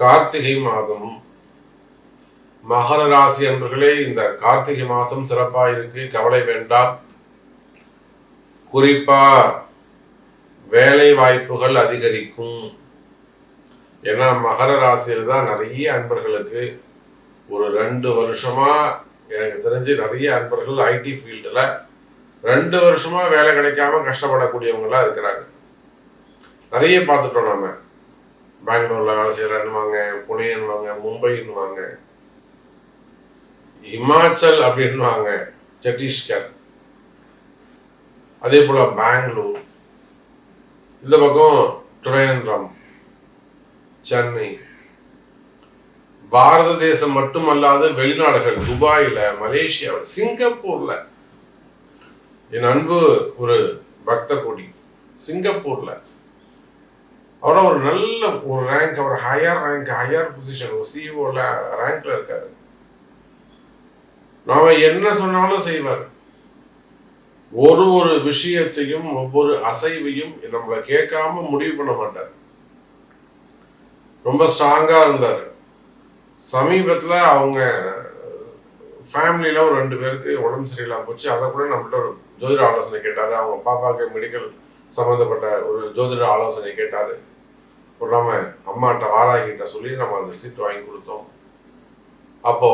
கார்த்திகை மாதம். மகர ராசி அன்பர்களே இந்த கார்த்திகை மாதம் சிறப்பா இருக்கு கவலை வேண்டாம். குறிப்பா வேலை வாய்ப்புகள் அதிகரிக்கும். ஏன்னா மகர ராசியில் தான் நிறைய அன்பர்களுக்கு ஒரு ரெண்டு வருஷமா எனக்கு தெரிஞ்சு நிறைய அன்பர்கள் ஐடி ஃபீல்டில் ரெண்டு வருஷமா வேலை கிடைக்காம கஷ்டப்படக்கூடியவங்களாம் இருக்கிறாங்க. நிறைய பார்த்துட்டோம் நாம. பெங்களூர்ல வேலை செய்யறேன்னுவாங்க புனேன்னுவாங்க மும்பைன்னுவாங்க. இமாச்சல் அப்படின்னுவாங்க சத்தீஸ்கர். அதே போல பெங்களூர். இந்த பக்கம் திருவேந்திரம் சென்னை. பாரத தேசம் மட்டுமல்லாது வெளிநாடுகள் துபாயில மலேசியாவில் சிங்கப்பூர்ல. என் அன்பு ஒரு பக்த கொடி சிங்கப்பூர்ல. அவரோட ஒரு நல்ல ஒரு ரேங்க் அவர் ஹையர் ரேங்க் ஹையர் பொசிஷன் ஒரு சிஇஓல ரேங்க்ல இருக்காரு. நாம என்ன சொன்னாலும் செய்வார். ஒரு ஒரு விஷயத்தையும் ஒவ்வொரு அசைவையும் நம்மளை கேட்காம முடிவு பண்ண மாட்டார். ரொம்ப ஸ்ட்ராங்கா இருந்தார். சமீபத்துல அவங்க ஃபேமிலியில ஒரு ரெண்டு பேருக்கு உடம்பு சரியில்லாம போச்சு. அதை கூட நம்மள்ட்ட ஒரு ஜோதிட ஆலோசனை கேட்டாரு. அவங்க பாப்பாவுக்கு மெடிக்கல் சம்மந்தப்பட்ட ஒரு ஜோதிட ஆலோசனை கேட்டாரு. ஒரு நம்ம அம்மாட்ட வாராகிட்ட சொல்லி நம்ம அந்த சீட் வாங்கி கொடுத்தோம். அப்போ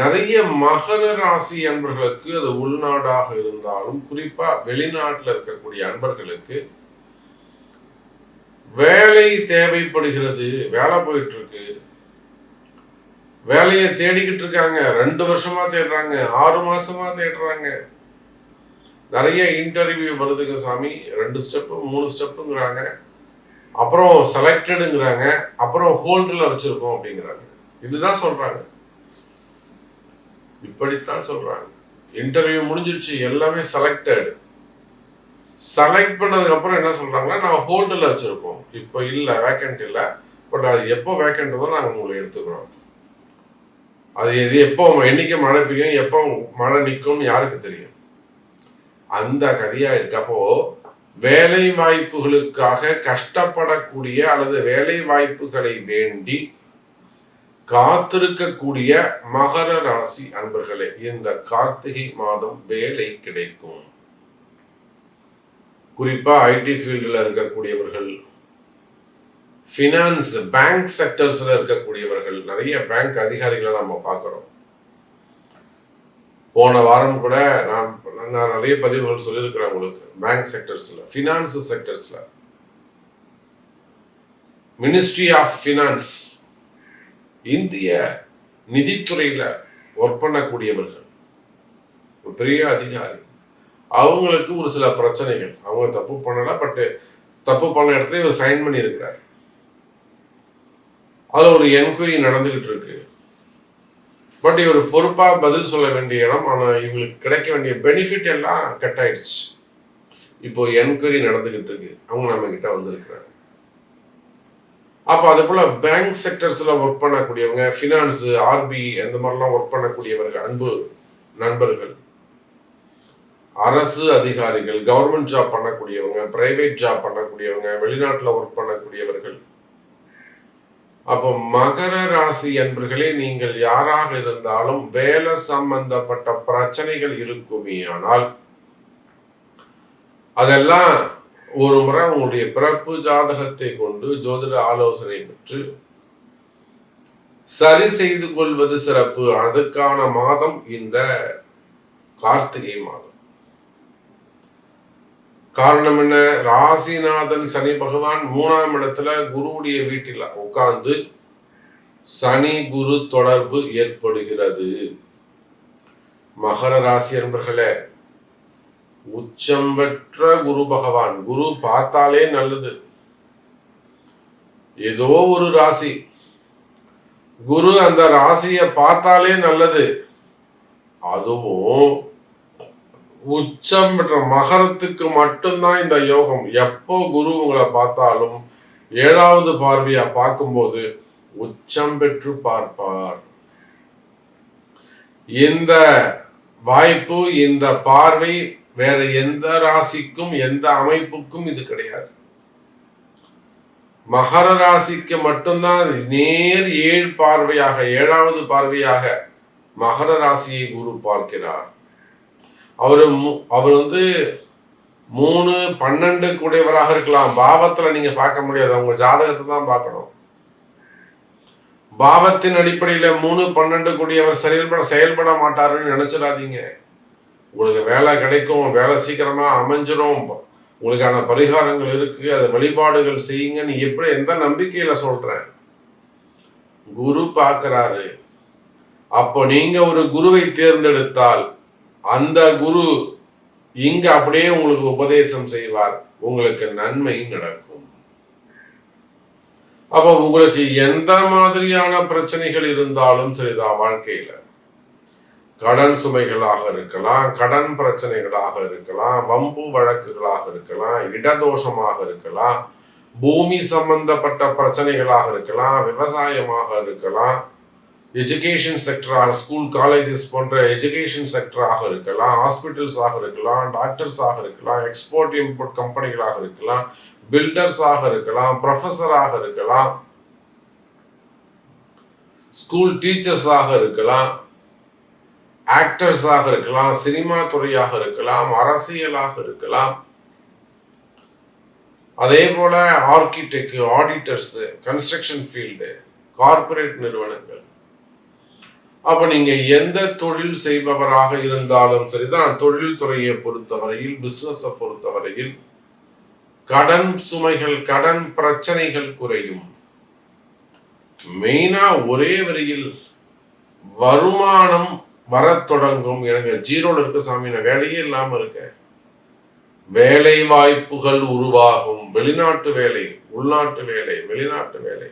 நிறைய மகர ராசி அன்பர்களுக்கு அது உள்நாடாக இருந்தாலும் குறிப்பா வெளிநாட்டில் இருக்கக்கூடிய அன்பர்களுக்கு வேலை தேவைப்படுகிறது வேலை போயிட்டு இருக்கு வேலையை தேடிக்கிட்டு இருக்காங்க. ரெண்டு வருஷமா தேடுறாங்க. ஆறு மாசமா தேடுறாங்க. நிறைய இன்டர்வியூ வருதுங்க சாமி. ரெண்டு ஸ்டெப்பு மூணு ஸ்டெப்புங்கிறாங்க அப்புறம் செலக்டடுங்கிறாங்க அப்புறம் ஹோல்டில் வச்சுருக்கோம் அப்படிங்கிறாங்க. இதுதான் சொல்கிறாங்க இப்படித்தான் சொல்கிறாங்க இன்டர்வியூ முடிஞ்சிருச்சு எல்லாமே செலக்டடு செலக்ட் பண்ணதுக்கப்புறம் என்ன சொல்கிறாங்கன்னா நாங்கள் ஹோல்டில் வச்சுருக்கோம் இப்போ இல்லை வேக்கண்ட் இல்லை. பட் அது எப்போ வேக்கண்ட் தான் நாங்கள் உங்களை எடுத்துக்கிறோம். அது எது எப்போ என்னைக்கு மழை பெய்யும் எப்போ மழை நிற்கும்னு யாருக்கு தெரியும்? அந்த கதையா இருக்கப்போ வேலை வாய்ப்புகளுக்காக கஷ்டப்படக்கூடிய அல்லது வேலை வாய்ப்புகளை வேண்டி காத்திருக்கக்கூடிய மகர ராசி அன்பர்களே இந்த கார்த்திகை மாதம் வேலை கிடைக்கும். குறிப்பா ஐடி ஃபீல்டில் இருக்கக்கூடியவர்கள் ஃபினான்ஸ் பேங்க் செக்டர்ஸ்ல இருக்கக்கூடியவர்கள் நிறைய பேங்க் அதிகாரிகளை நம்ம பார்க்குறோம். போன வாரம் கூட நான் நான் நிறைய பதிவுகள் சொல்லியிருக்கிறேன் உங்களுக்கு பேங்க் செக்டர்ஸில் ஃபினான்ஸ் செக்டர்ஸில் மினிஸ்ட்ரி ஆஃப் ஃபினான்ஸ் இந்திய நிதித்துறையில் ஒர்க் பண்ணக்கூடியவர்கள் ஒரு பெரிய அதிகாரி அவங்களுக்கு ஒரு சில பிரச்சனைகள். அவங்க தப்பு பண்ணல பட்டு தப்பு பண்ண இடத்துல இவர் சைன் பண்ணியிருக்கிறார். அதில் ஒரு என்கொயரி நடந்துக்கிட்டு இருக்கு. பட் இவர் பொறுப்பாக பதில் சொல்ல வேண்டிய இடம் ஆனால் இவங்களுக்கு கிடைக்க வேண்டிய பெனிஃபிட் எல்லாம் கட் ஆயிடுச்சு இப்போ என்கொயரி நடந்துகிட்டு இருக்கு. அவங்க நம்ம கிட்ட வந்திருக்கிறாங்க. அப்போ அது போல பேங்க் செக்டர்ஸில் ஒர்க் பண்ணக்கூடியவங்க ஃபினான்ஸு ஆர்பி அந்த மாதிரிலாம் ஒர்க் பண்ணக்கூடியவர்கள் அன்பு நண்பர்கள் அரசு அதிகாரிகள் கவர்மெண்ட் ஜாப் பண்ணக்கூடியவங்க பிரைவேட் ஜாப் பண்ணக்கூடியவங்க வெளிநாட்டில் ஒர்க் பண்ணக்கூடியவர்கள் அப்போ மகர ராசி என்பர்களே நீங்கள் யாராக இருந்தாலும் வேலை சம்பந்தப்பட்ட பிரச்சனைகள் இருக்குமே ஆனால் அதெல்லாம் ஒரு முறை உங்களுடைய பிறப்பு ஜாதகத்தை கொண்டு ஜோதிட ஆலோசனை பெற்று சரி செய்து கொள்வது சிறப்பு. அதுக்கான மாதம் இந்த கார்த்திகை மாதம். காரணம் என்ன? ராசிநாதன் சனி பகவான் மூணாம் இடத்துல குருவுடைய வீட்டில் உட்கார்ந்து சனி குரு தொடர்பு ஏற்படுகிறது. மகர ராசி என்பர்களே உச்சம் பெற்ற குரு பகவான் குரு பார்த்தாலே நல்லது. ஏதோ ஒரு ராசி. குரு அந்த ராசியை பார்த்தாலே நல்லது. அதுவும் உச்சம் பெற்ற மகரத்துக்கு மட்டும்தான் இந்த யோகம். எப்போ குரு உங்களை பார்த்தாலும் ஏழாவது பார்வையா பார்க்கும்போது உச்சம் பெற்று பார்ப்பார். இந்த வாய்ப்பு இந்த பார்வை வேற எந்த ராசிக்கும் எந்த அமைப்புக்கும் இது கிடையாது. மகர ராசிக்கு மட்டும்தான் நேர் ஏழு பார்வையாக ஏழாவது பார்வையாக மகர ராசியை குரு பார்க்கிறார். அவர் அவர் வந்து மூணு பன்னெண்டு கூடியவராக இருக்கலாம். பாவத்துல நீங்க பார்க்க முடியாது. அவங்க ஜாதகத்தை தான் பார்க்கணும். பாவத்தின் அடிப்படையில மூணு பன்னெண்டு கூடியவர் செயல்பட செயல்பட மாட்டாருன்னு நினைச்சிடாதீங்க. உங்களுக்கு வேலை கிடைக்கும். வேலை சீக்கிரமா அமைஞ்சிரும். உங்களுக்கான பரிகாரங்கள் இருக்கு. அது வழிபாடுகள் செய்யுங்க. நீ எப்படி எந்த நம்பிக்கையில சொல்றேன்? குரு பார்க்கிறாரு. அப்போ நீங்க ஒரு குருவை தேர்ந்தெடுத்தால் அந்த குரு இங்க அப்படியே உங்களுக்கு உபதேசம் செய்வார். உங்களுக்கு நன்மை நடக்கும். அப்ப உங்களுக்கு எந்த மாதிரியான பிரச்சனைகள் இருந்தாலும் சரிதான் வாழ்க்கையில. கடன் சுமைகளாக இருக்கலாம் கடன் பிரச்சனைகளாக இருக்கலாம் வம்பு வழக்குகளாக இருக்கலாம் இடதோஷமாக இருக்கலாம் பூமி சம்பந்தப்பட்ட பிரச்சனைகளாக இருக்கலாம் விவசாயமாக இருக்கலாம் எஜுகேஷன் செக்டராக ஸ்கூல் காலேஜஸ் போன்ற எஜுகேஷன் செக்டராக இருக்கலாம் ஹாஸ்பிட்டல்ஸாக இருக்கலாம் டாக்டர்ஸாக இருக்கலாம் எக்ஸ்போர்ட் இம்போர்ட் கம்பெனிகளாக இருக்கலாம் பில்டர்ஸாக இருக்கலாம் ப்ரொஃபஸராக இருக்கலாம் ஸ்கூல் டீச்சர்ஸாக இருக்கலாம் ஆக்டர்ஸாக இருக்கலாம் சினிமா துறையாக இருக்கலாம் அரசியலாக இருக்கலாம். அதே போல architect auditors construction field corporate நிறுவனங்கள். அப்ப நீங்க எந்த தொழில் செய்பவராக இருந்தாலும் சரிதான். தொழில் துறையை பொறுத்தவரையில் பிசினஸ பொறுத்தவரையில் கடன் சுமைகள் கடன் பிரச்சனைகள் குறையும். மெயினா ஒரே வரியில் வருமானம் வர தொடங்கும். எனக்கு ஜீரோல இருக்க சாமி நான் வேலையே இல்லாம இருக்கேன். வேலை வாய்ப்புகள் உருவாகும். வெளிநாட்டு வேலை உள்நாட்டு வேலை வெளிநாட்டு வேலை.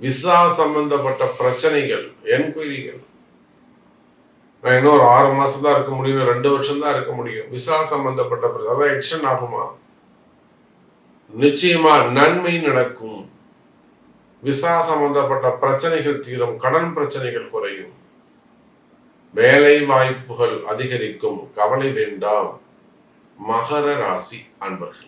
விசா சம்பந்தப்பட்ட பிரச்சனைகள் என்கொயரிகள். நான் இன்னும் ஒரு ஆறு மாசம் தான் இருக்க முடியும் ரெண்டு வருஷம் தான் இருக்க முடியும். விசா சம்பந்தப்பட்ட பிரச்சனை எக்ஸ்டன் ஆகுமா? நிச்சயமா நன்மை நடக்கும். விசா சம்பந்தப்பட்ட பிரச்சனைகள் தீரும் கடன் பிரச்சனைகள் குறையும். வேலை வாய்ப்புகள் அதிகரிக்கும் கவலை வேண்டாம். மகர ராசி அன்பர்கள்.